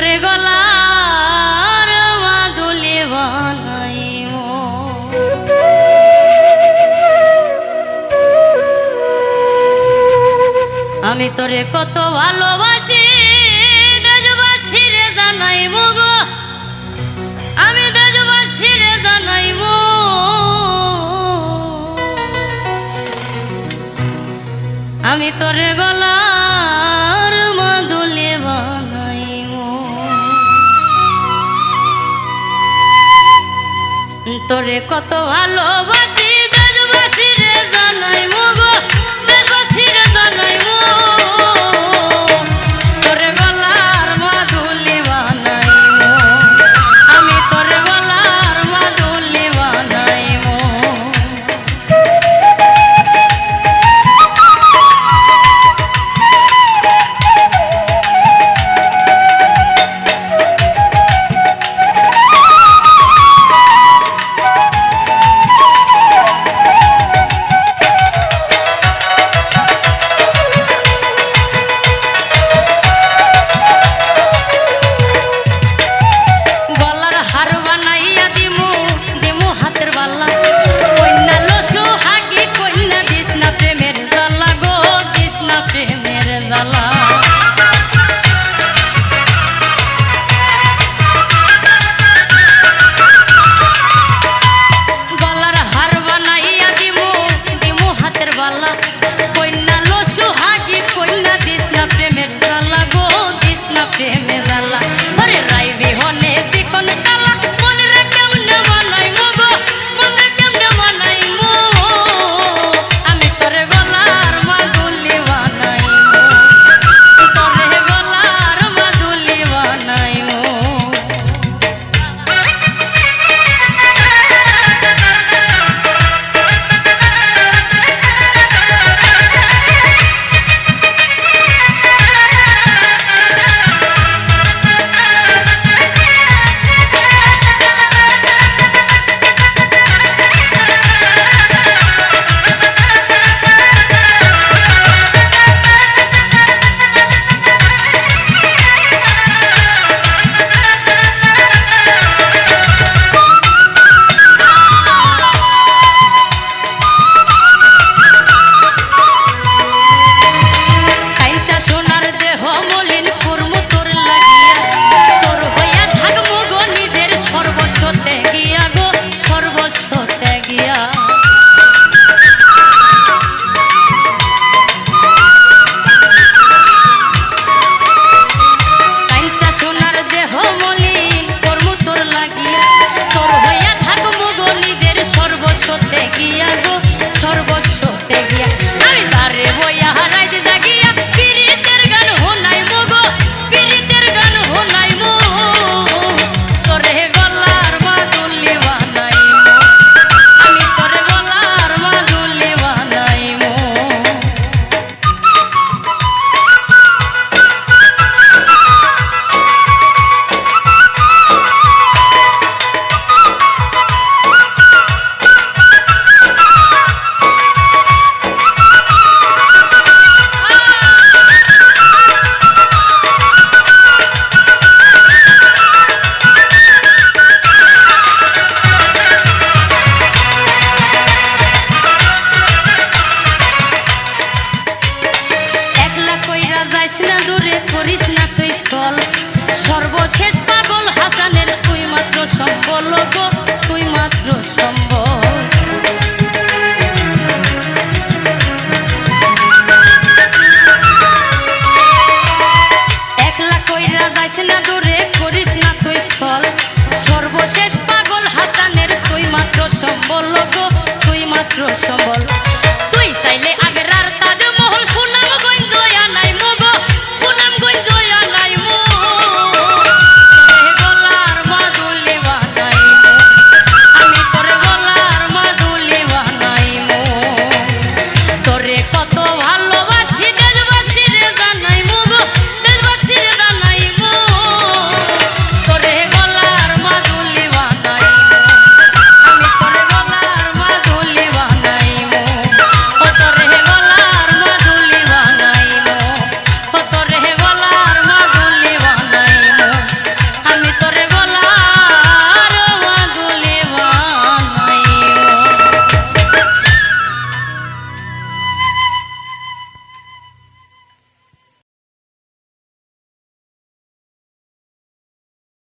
তোরে গলার মাদুলি বানাই আমি তোরে কত ভালোবাসি দেশবাসী রে জানাই গো। আমি দেশবাসী রে জানাইব আমি তোরে গলা তোরে কত ভালোবাসি। বালা সম্বল গো তুই মাত্র সম্বল। এক লাখ কইরা না